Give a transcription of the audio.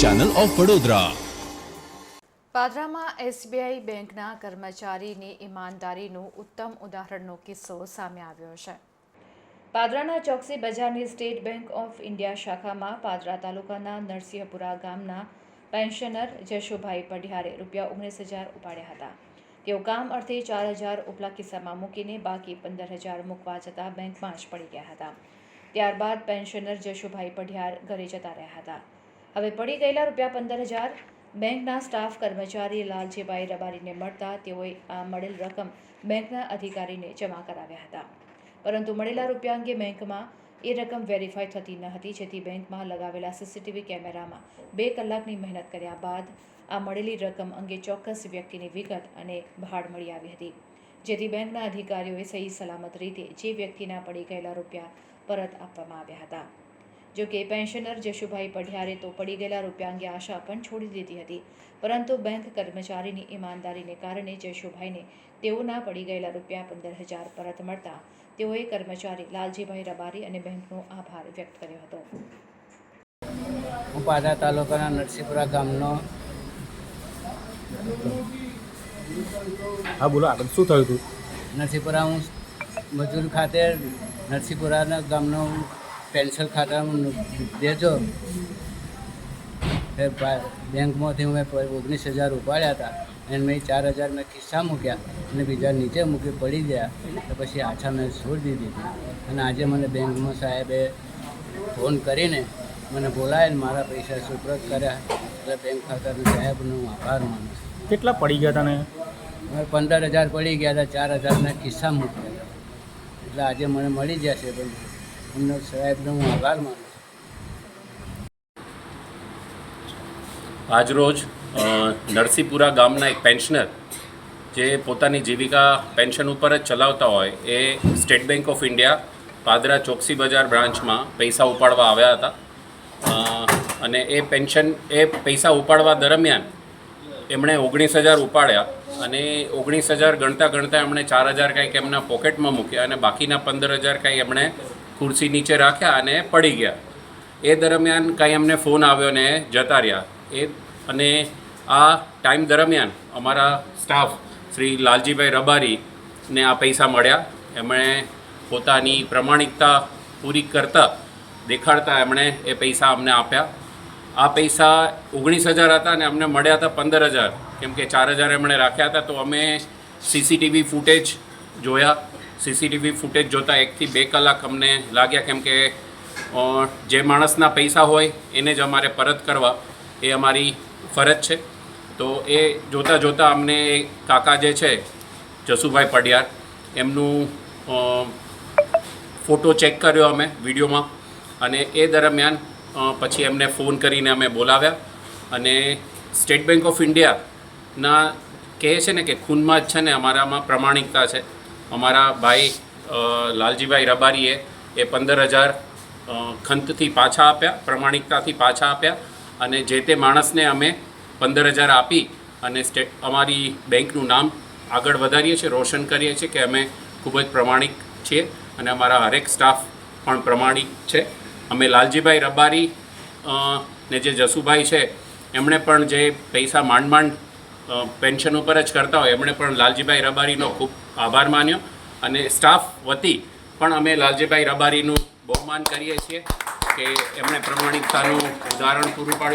Channel of Vadodara પાદરામાં SBI બેંકના કર્મચારીની ઈમાનદારીનું ઉત્તમ ઉદાહરણનો કિસ્સો સામે આવ્યો છે. પાદરાના ચોકસી બજારની સ્ટેટ બેંક ઓફ ઇન્ડિયા શાખામાં પાદરા તાલુકાના નરસિંહપુરા ગામના પેન્શનર જશુભાઈ પઢિયારે રૂપિયા ઓગણીસ હજાર ઉપાડ્યા હતા. તેઓ કામ અર્થે ચાર હજાર ઉપલા કિસ્સામાં મૂકીને બાકી પંદર હજાર મૂકવા જતાં બેંકમાં જ પડી ગયા હતા. ત્યારબાદ પેન્શનર જશુભાઈ પઢિયાર ઘરે જતા રહ્યા હતા. હવે પડી ગયેલા રૂપિયા પંદર હજાર બેંકના સ્ટાફ કર્મચારી લાલજીભાઈ રબારીને મળતા તેઓએ આ મળેલ રકમ બેંકના અધિકારીને જમા કરાવ્યા હતા. પરંતુ મળેલા રૂપિયા અંગે બેંકમાં એ રકમ વેરીફાઈ થતી ન હતી, જેથી બેંકમાં લગાવેલા સીસીટીવી કેમેરામાં બે કલાકની મહેનત કર્યા બાદ આ મળેલી રકમ અંગે ચોક્કસ વ્યક્તિની વિગત અને ભાડ મળી આવી હતી. જેથી બેંકના અધિકારીઓએ સહી સલામત રીતે જે વ્યક્તિના પડી ગયેલા રૂપિયા પરત આપવામાં આવ્યા હતા. જો કે પેન્શનર જશુભાઈ પઢિયારે તો પડી ગયેલા રૂપિયા અંગે આશા પણ છોડી દીધી હતી. પરંતુ બેંક કર્મચારીની ઈમાનદારીને કારણે જશુભાઈને તેઓના પડી ગયેલા રૂપિયા પંદર હજાર પરત મળતા તેઓએ કર્મચારી લાલજીભાઈ રબારી અને બેંકનો આભાર વ્યક્ત કર્યો હતો. હું પાદરા તાલુકાના નરસિંહપુરા ગામનો હા બોલો આગળ શું થયું હતું નરસિંહપુરા હું મજૂર ખાતે નરસિંહપુરાના ગામનો પેન્શન ખાતામાં દેજો. બેંકમાંથી મેં ઓગણીસ હજાર ઉપાડ્યા હતા. અને મેં ચાર હજાર મેં ખિસ્સા મૂક્યા અને બીજા નીચે મૂકી પડી ગયા. તો પછી આછા મેં છોડી દીધી અને આજે મને બેંકમાં સાહેબે ફોન કરીને મને બોલાવીને મારા પૈસા સુપ્રત કર્યા. એટલે બેંક ખાતાના સાહેબનો હું આભાર માનું કેટલા પડી ગયા તને? પંદર હજાર પડી ગયા હતા ચાર હજારના ખિસ્સા મૂક્યા. એટલે આજે મને મળી જશે પણ એમનો સાહેબનો હું આભાર માનું છું. આજરોજ નરસિંહપુરા ગામના એક પેન્શનર જે પોતાની જીવિકા પેન્શન ઉપર જ ચલાવતા હોય એ State Bank of India Padra Choksi Bazaar બ્રાન્ચમાં પૈસા ઉપાડવા આવ્યા હતા. અને એ પેન્શન, એ પૈસા ઉપાડવા દરમિયાન એમણે ઓગણીસ હજાર ઉપાડ્યા. અને ઓગણીસ હજાર ગણતા ગણતા એમણે ચાર હજાર કંઈક એમના પોકેટમાં મૂક્યા અને બાકીના પંદર હજાર કંઈ એમણે ખુરશી નીચે રાખ્યા અને પડી ગયા. એ દરમિયાન કાંઈ અમને ફોન આવ્યો ને જતા રહ્યા. એ અને આ ટાઈમ દરમિયાન અમારા સ્ટાફ શ્રી લાલજીભાઈ રબારીને આ પૈસા મળ્યા. એમણે પોતાની પ્રમાણિકતા પૂરી કરતા દેખાડતા એમણે એ પૈસા અમને આપ્યા. આ પૈસા ઓગણીસ હજાર હતા અને અમને મળ્યા હતા પંદર હજાર. કેમ કે ચાર હજાર એમણે રાખ્યા હતા, તો અમે સીસીટીવી ફૂટેજ જોયા. સીસીટીવી ફૂટેજ જોતાં એકથી બે કલાક અમને લાગ્યા કેમ કે જે માણસના પૈસા હોય એને જ અમારે પરત કરવા. એ અમારી ફરજ છે. તો એ જોતાં જોતાં અમને કાકા જે છે, જસુભાઈ પડિયાર એમનું ફોટો ચેક કર્યો અમે વિડીયોમાં અને એ દરમિયાન પછી એમને ફોન કરીને અમે બોલાવ્યા અને સ્ટેટ બેંક ઓફ ઇન્ડિયાના કહે છે ને કે ખૂનમાં જ છે ને અમારામાં પ્રમાણિકતા છે. અમારા ભાઈ લાલજીભાઈ રબારીએ એ પંદર હજાર ખંતથી પાછા આપ્યા, પ્રમાણિકતાથી પાછા આપ્યા અને જે તે માણસને અમે પંદર હજાર આપી અને સ્ટેટ અમારી બેંકનું નામ આગળ વધારીએ છીએ, રોશન કરીએ છીએ કે અમે ખૂબ જ પ્રમાણિક છીએ અને અમારા હરેક સ્ટાફ પણ પ્રમાણિક છે. અમે લાલજીભાઈ રબારી ને જે જસુભાઈ છે, એમણે પણ જે પૈસા માંડ માંડ પેન્શન ઉપર જ કરતા હોય. એમણે પણ લાલજીભાઈ રબારીનો ખૂબ આભાર માન્યો અને સ્ટાફ વતી પણ અમે લાલજીભાઈ રબારીનું બહુમાન કરીએ છીએ કે એમણે પ્રમાણિકતાનું ઉદાહરણ પૂરું પાડ્યું.